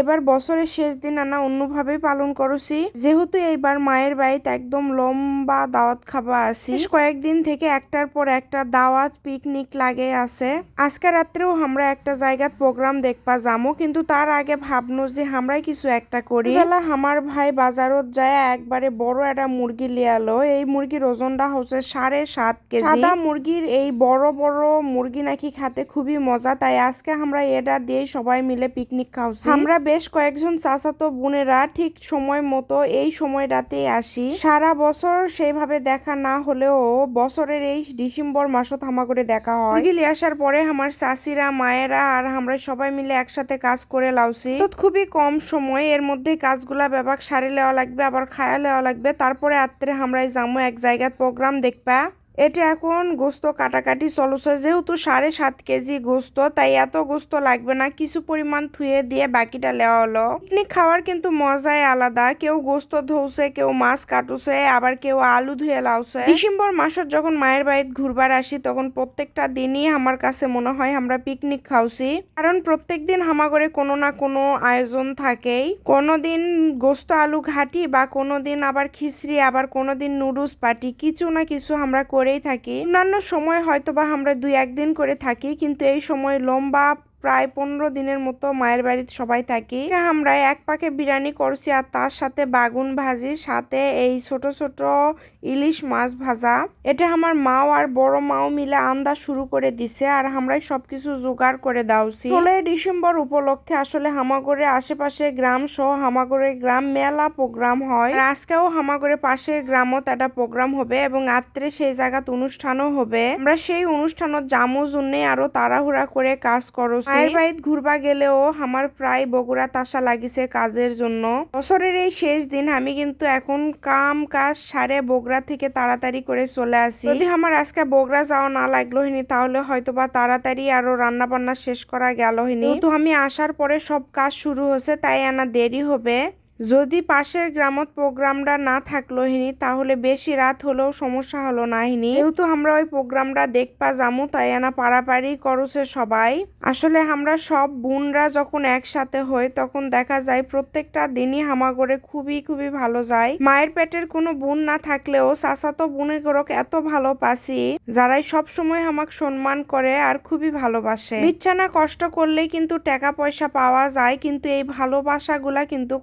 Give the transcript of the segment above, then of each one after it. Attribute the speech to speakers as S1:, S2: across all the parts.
S1: এবার বছরের শেষ দিন আনা অন্যভাবে পালন করছি। যেহেতু এইবার মায়ের বাড়িতে একদম লম্বা দাওয়াত খাবা আছি। কয়েকদিন থেকে একটার পর একটা দাওয়াত পিকনিক লাগে আছে। আজকে রাত্রেও আমরা একটা জায়গার প্রোগ্রাম দেখবা যামো কিন্তু তার আগে ভাবনো যে আমরাই কিছু একটা করি। বেলা আমার ভাই বাজারত যায় একবারে বড় একটা মুরগি লিয়ালো এই মুরগির ওজনটা হচ্ছে সাড়ে সাত কেজি। সাদা মুরগির এই বড় বড় মুরগি নাকি খাতে খুবই মজা তাই আজকে আমরা এটা দিয়ে সবাই মিলে পিকনিক খাওছি। আমরা বেশ কয়েকজন চাচাতো বোনেরা ঠিক সময় মতো এই সময়টাতে আসি। সারা বছর সেইভাবে দেখা না হলেও বছরের এই ডিসেম্বর মাসও করে দেখা হয়। লিয়ে আসার পরে আমার চাচিরা মায়েরা আর আমরা সবাই মিলে একসাথে কাজ করে লাউছি। তো খুবই কম সময় এর মধ্যে কাজগুলা ব্যাপার সারি লেওয়া লাগবে আবার খায়া লেওয়া লাগবে। তারপরে আত্রে আমরাই যাব এক জায়গায় প্রোগ্রাম দেখবা। এটা এখন গোস্ত কাটাকাটি চলছে। যেহেতু সাড়ে সাত কেজি গোস্ত, তাই এত গোস্ত লাগবে না। কিছু পরিমাণ থুয়ে দিয়ে বাকিটা লেওয়া হলো। পিকনিক খাওয়ার কিন্তু মজাই আলাদা। কেউ গোস্ত ধৌছে, কেউ মাছ কাটুছে, আবার কেউ আলু ধুয়ে লাউছে। ডিসেম্বর মাসত যখন মায়ের বাড়িতে ঘুরবার আসি, তখন প্রত্যেকটা দিনই আমার কাছে মনে হয় আমরা পিকনিক খাওছি। কারণ প্রত্যেক দিন হামাগরে কোনো না কোনো আয়োজন থাকেই। কোনো দিন গোস্ত আলু ঘাটি বা কোনো দিন আবার খিচড়ি, আবার কোনো দিন নুডলস পাটি কিছু না কিছু আমরা করেই থাকি। অন্যান্য সময় হয়তো বা আমরা দুই একদিন করে থাকি, কিন্তু এই সময় লম্বা প্রায় পনেরো দিনের মতো মায়ের বাড়িতে সবাই থাকি। আমরা এক পাকে বিরিয়ানি করছি আর তার সাথে বাগুন ভাজি সাথে এই ছোট ছোট ইলিশ মাছ ভাজা। এটা আমার মাও আর বড় মাও মিলে আন্দা শুরু করে দিছে আর আমরাই সবকিছু জোগাড় করে দাওছি। ষোলোই ডিসেম্বর উপলক্ষে আসলে হামাগড়ে আশেপাশে গ্রাম সহ হামাগড়ে গ্রাম মেলা প্রোগ্রাম হয়। আজকেও হামাগড়ে পাশে গ্রামত একটা প্রোগ্রাম হবে এবং আত্রে সেই জায়গাত অনুষ্ঠানও হবে। আমরা সেই অনুষ্ঠানত জামো জন্যে আরও তাড়াহুড়া করে কাজ করছি। মায়ের বাড়িত ঘুরবা গেলেও আমার প্রায় বগুড়া তাসা লাগিছে কাজের জন্য। বছরের এই শেষ দিন আমি কিন্তু এখন কাম কাজ সারে বগুড়া থেকে তাড়াতাড়ি করে চলে আসি। যদি আমার আজকে বগুড়া যাওয়া না লাগল হিনি তাহলে হয়তো বা তাড়াতাড়ি আরও রান্না বান্না শেষ করা গেল হিনি তো আমি আসার পরে সব কাজ শুরু হচ্ছে তাই আনা দেরি হবে। যদি পাশের গ্রামত প্রোগ্রামটা না থাকল হিনি, তাহলে বেশি রাত হলেও সমস্যা হলো না হিনি। যেহেতু আমরা ওই প্রোগ্রামটা দেখপা যামু তাই আনা পাড়াপাড়ি করছে সবাই। আসলে আমরা সব বোনরা যখন একসাথে হই তখন দেখা যায় প্রত্যেকটা দিনই হামাগরে খুবই খুবই ভালো যায়। মায়ের পেটের কোনো বোন না থাকলেও চাচাতো বোনের গরক এত ভালো পাসি, যারাই সব সময় আমাকে সম্মান করে আর খুবই ভালোবাসে। বিচ্ছানা কষ্ট করলেই কিন্তু টাকা পয়সা পাওয়া যায়, কিন্তু এই ভালোবাসাগুলা কিন্তু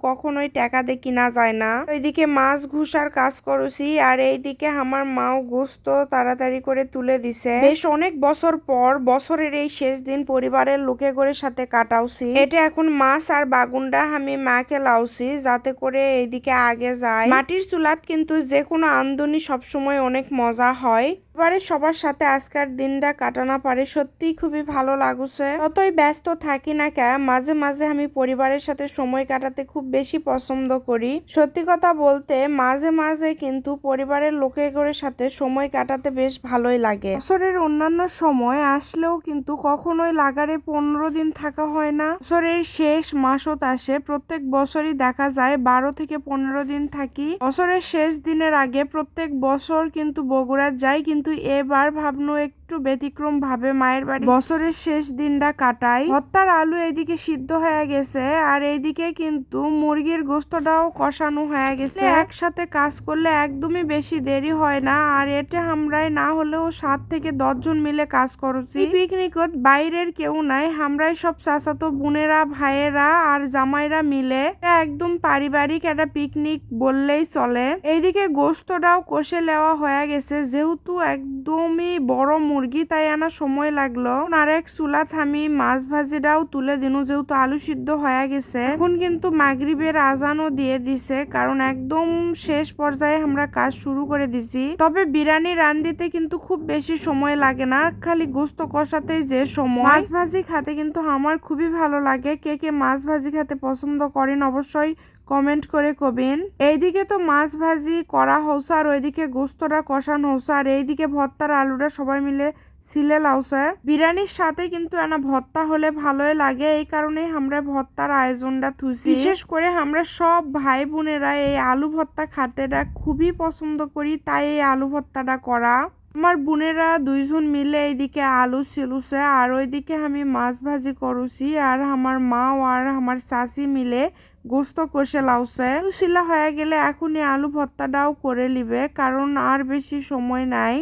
S1: কখনোই টাকা দিয়ে কিনা যায় না। ওইদিকে মাছ ঘুষার কাজ করছি আর এইদিকে আমার মাও গোস্ত তাড়াতাড়ি করে তুলে দিছে। বেশ অনেক বছর পর বছরের এই শেষ দিন পরিবারের লোকে করে সাথে কাটাওছি এটা এখন মাছ আর বাগুনটা আমি মাকে লাউছি যাতে করে এইদিকে আগে যায়। মাটির চুলাত কিন্তু যে কোনো আমদনি সবসময় অনেক মজা হয়। এবারে সবার সাথে আজকের দিনটা কাটানো পারে। সত্যি খুবই ভালো লাগুছে। ততই ব্যস্ত থাকি না কে মাঝে মাঝে আমি পরিবারের সাথে সময় কাটাতে খুব বেশি পছন্দ করি। সত্যি কথা বলতে, মাঝে মাঝে কিন্তু পরিবারের লোকের সাথে সময় কাটাতে বেশ ভালোই লাগে। বছরের অন্যান্য সময় আসলেও কিন্তু কখনোই লাগারে পনেরো দিন থাকা হয় না। বছরের শেষ মাসত আসে, প্রত্যেক বছরই দেখা যায় বারো থেকে পনেরো দিন থাকি। বছরের শেষ দিনের আগে প্রত্যেক বছর কিন্তু বগুড়া যাই, কিন্তু এবার ভাবনো একটু ব্যতিক্রম ভাবে মায়ের বাড়ি। বছরের শেষ দিনটা কাটাই। ভত্তার আলু এইদিকে সিদ্ধ হয়ে গেছে, আর এইদিকে কিন্তু মুরগির গোস্তটাও কষানো হয়ে গেছে। একসাথে কাজ করলে একদমই বেশি দেরি হয় না। আর এটা আমরাই না হলেও সাত থেকে দশজন মিলে কাজ করছি। পিকনিকত বাইরের কেউ নাই। আমরাই সব চাচাতো বোনেরা ভাইয়েরা আর জামাইরা মিলে একদম পারিবারিক একটা পিকনিক বললেই চলে। এইদিকে গোস্তটাও কষে নেওয়া হয়ে গেছে। যেহেতু একদমই বড় মুরগি তাই আনা সময় লাগল। আর এক চুলাত আমি মাছ ভাজিটাও তুলে দিনু যেহেতু আলু সিদ্ধ হয়ে গেছে। এখন কিন্তু মাগরিবের আজানও দিয়ে দিছে, কারণ একদম শেষ পর্যায়ে আমরা কাজ শুরু করে দিছি। তবে বিরিয়ানি রান্দিতে কিন্তু খুব বেশি সময় লাগে না, খালি গোস্ত কষাতে যে সময়। মাছ ভাজি খেতে কিন্তু আমার খুবই ভালো লাগে। কে কে মাছ ভাজি খেতে পছন্দ করেন অবশ্যই কমেন্ট করে কবেন। এইদিকে তো মাছ ভাজি করা আর ওইদিকে গোস্তটা কষানো আর এইদিকে ভর্তার আলুটা সবাই মিলে সিলে লাউছে বিরিয়ানির সাথে কিন্তু এনা ভর্তা হলে ভালোই লাগে, এই কারণে আমরা ভর্তার আয়োজনটা থুছি বিশেষ করে আমরা সব ভাই বোনেরা এই আলু ভর্তা খাতেটা খুবই পছন্দ করি, তাই এই আলু ভর্তাটা করা। আমার বোনেরা দুইজন মিলে এইদিকে আলু ছিলুছে আর ওইদিকে আমি মাছ ভাজি করুছি, আর আমার মা আর আমার চাচি মিলে গোস্ত কষে লাউছে শিলা হয়ে গেলে এখনই আলু ভর্তাটাও করে নিবে, কারণ আর বেশি সময় নাই।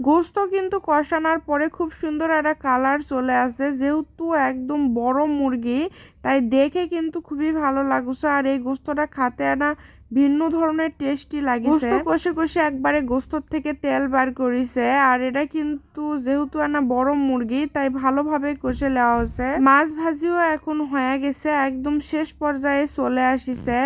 S1: গোস্ত কিন্তু কষানোর পরে খুব সুন্দর একটা কালার চলে আসে। যেহেতু একদম বড় মুরগি তাই দেখে কিন্তু খুবই ভালো লাগছে। আর এই গোস্তটা খাতে আনা ভিন্ন ধরনের টেস্টি লাগিছে। গোস্ত কষে কষে একবারে গোস্তর থেকে তেল বার করিছে। আর এটা কিন্তু যেহেতু আনা বড় মুরগি, তাই ভালোভাবে কষে নেওয়া হচ্ছে মাছ ভাজিও এখন হয়ে গেছে, একদম শেষ পর্যায়ে চলে আসিছে।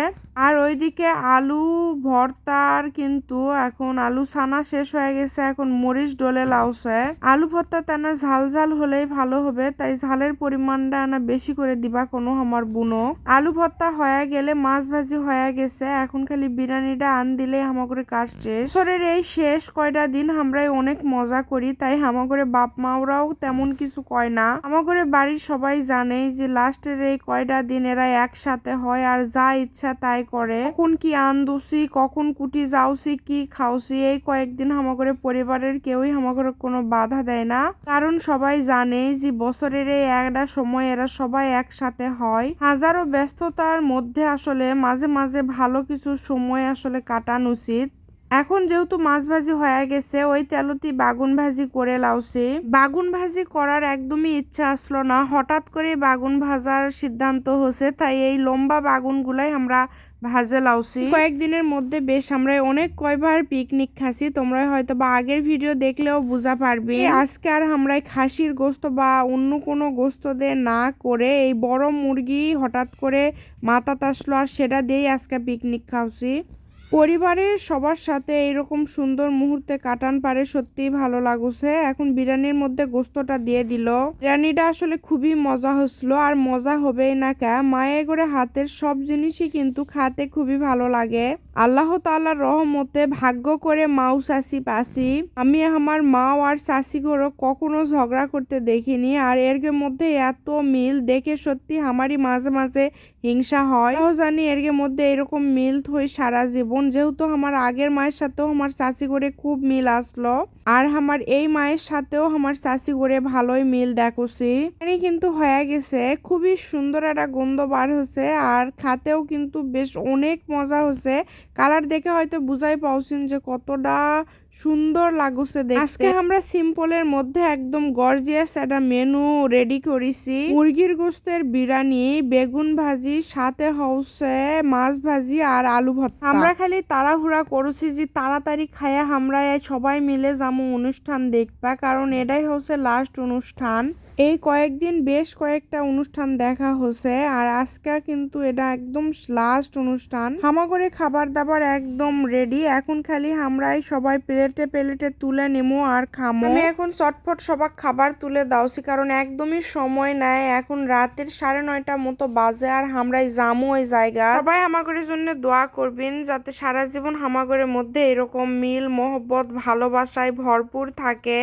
S1: আর ওইদিকে আলু, ভর্তার কিন্তু এখন আলু ছানা শেষ হয়ে গেছে, এখন মরিচ ডলে লাউছে। আলু ভর্তা টানা ঝাল ঝাল হলেই ভালো হবে, তাই ঝালের পরিমাণটা আনা বেশি করে দিবা কোনো আমার বুনো। আলু ভর্তা হয়ে গেলে মাছ ভাজি হয়ে গেছে। এখন খালি বিরিয়ানিটা আন দিলে হামাগুড়ি কাজ শেষ। এই শেষ কয়টা দিন আমরাই অনেক মজা করি, তাই হামাগুড়ে বাপ মাওরাও তেমন কিছু কয় না। হামাগুড়ে বাড়ির সবাই জানে যে লাস্টের এই কয়টা দিন এরা একসাথে হয় আর যা ইচ্ছা তাই করে। কখন কি আন্দুসি কখন কুটি যাওসি কি খাওসি এই কয়েকদিন হামাগুড়ে পরিবারের কেউই হামাগুড়ে কোনো বাধা দেয় না। কারণ সবাই জানে যে বছরের এই একটা সময় এরা সবাই একসাথে হয়। হাজারো ব্যস্ততার মধ্যে আসলে মাঝে মাঝে ভালো কিছু সময় আসলে কাটানো উচিত। এখন যেহেতু মাছ ভাজি হয়ে গেছে, ওই তেলতি বাগুন ভাজি করে লাউছি বাগুন ভাজি করার একদমই ইচ্ছা আসলো না। হঠাৎ করে বাগুন ভাজার সিদ্ধান্ত হচ্ছে তাই এই লম্বা বাগুনগুলাই আমরা ভাজে লাউসি। কয়েকদিনের মধ্যে বেশ আমরা অনেক কয়বার পিকনিক খাসি তোমরা হয়তো বা আগের ভিডিও দেখলেও বুঝা পারবে। আজকে আর আমরা খাসির গোস্ত বা অন্য কোনো গোস্ত দিয়ে না করে এই বড় মুরগি হঠাৎ করে মাথা তাসলো আর সেটা দিয়েই আজকে পিকনিক খাওছি। পরিবারের সবার সাথে এইরকম সুন্দর মুহূর্তে কাটান পারে সত্যিই ভালো লাগুছে। এখন বিরিয়ানির মধ্যে গোস্তটা দিয়ে দিল। বিরিয়ানিটা আসলে খুবই মজা হচ্ছিল আর মজা হবেই না কে। মায়ে করে হাতের সব জিনিসই কিন্তু খাতে খুবই ভালো লাগে। আল্লাহ তাআলার রহমতে ভাগ্য করে মাও চাষি পাসি। আমি, আমার মা আর চাষি করে কখনো ঝগড়া করতে দেখিনি আর এর মধ্যে এত মিল দেখে সত্যি আমারই মাঝে মাঝে হিংসা হয়। তাও জানি এর মধ্যে এরকম মিল থই সারা জীবন। যেহেতু আমার আগের মায়ের সাথেও আমার চাচি করে খুব মিল আসলো। আর আমার এই মায়ের সাথেও আমার চাচি করে ভালোই মিল দেখছি এখানে কিন্তু হয়ে গেছে। খুবই সুন্দর একটা গন্ধ বার হচ্ছে আর খাতেও কিন্তু বেশ অনেক মজা হচ্ছে কালার দেখে হয়তো বুঝাই পাওছেন যে কতটা সুন্দর লাগছে দেখতে। আজকে আমরা সিম্পলের মধ্যে একদম গর্জিয়াস একটা মেনু রেডি করেছি। মুরগির গোস্তের বিরিয়ানি, বেগুন ভাজি, সাথে হচ্ছে মাছ ভাজি আর আলু ভর্তা। আমরা খালি তাড়াহুড়া করেছি যে তাড়াতাড়ি খায়া আমরা সবাই মিলে যাব অনুষ্ঠান দেখবা, কারণ এটাই হচ্ছে লাস্ট অনুষ্ঠান। এই কয়েকদিন বেশ কয়েকটা অনুষ্ঠান দেখা হচ্ছে আর আজকে কিন্তু এটা একদম লাস্ট অনুষ্ঠান। হামাগরে খাবার দাবার একদম রেডি এখন খালি আমরাই সবাই প্লেটে প্লেটে তুলে নেব আর খামো। আমি এখন চটফট সবাক খাবার তুলে দাওছি, কারণ একদমই সময় নাই। এখন রাতের সাড়ে নয়টা মতো বাজে আর আমরাই জামো ওই জায়গা। সবাই হামাগরের জন্য দোয়া করবেন, যাতে সারা জীবন হামাগরের মধ্যে এরকম মিল, মোহব্বত, ভালোবাসায় ভরপুর থাকে।